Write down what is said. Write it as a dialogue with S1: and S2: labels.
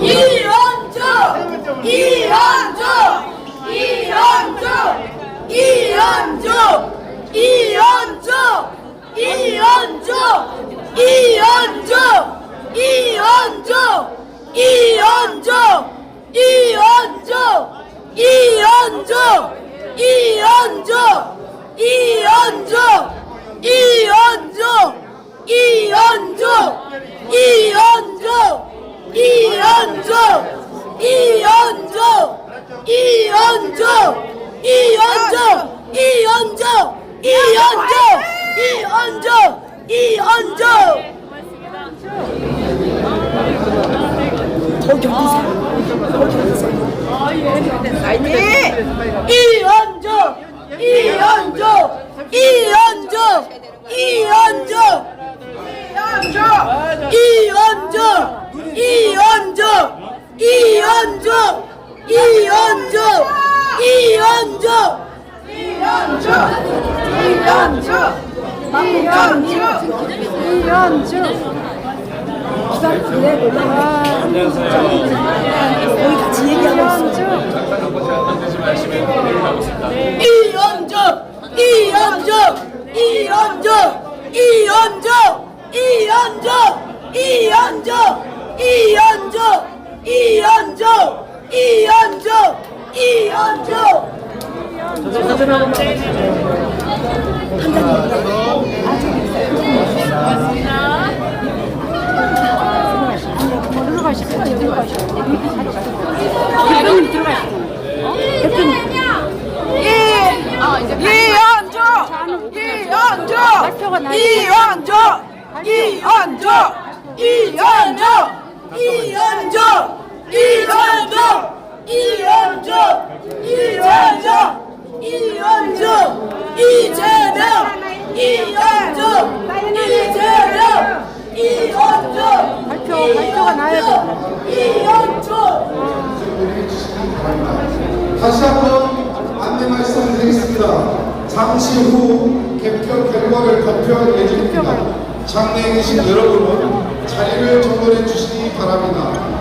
S1: 이현주 이현주 이현주 이현주 이현주 이현주 이현주 이현주 이현주 이현주 이현주 이현정 이현정 이현정 이현정 이현정 이현정 저기 어디세요? 이현정 이현정 이현정 이현정 이현주 이현주 이현주 이현주 이현주
S2: 거의 같이 얘기하고 있어.
S1: 이현주 이현주 이현주 이현주 이현주 이현주 이현주 이현주 이현주 이현주!
S3: 대표님 들어가시고 이현주 이현주 이현주! 이현주!
S1: 이현주! 이현주! 이현주 이현주 이현주 이현주 이재명 이현주 이재명 이현주
S2: 발표 발표가 나야 돼.
S1: 이현주
S4: 다시 한번 안내 말씀드리겠습니다. 잠시 후 개표 결과를 발표할 예정입니다. 장내에 계신 여러분은 자리를 정돈해 주시기 바랍니다.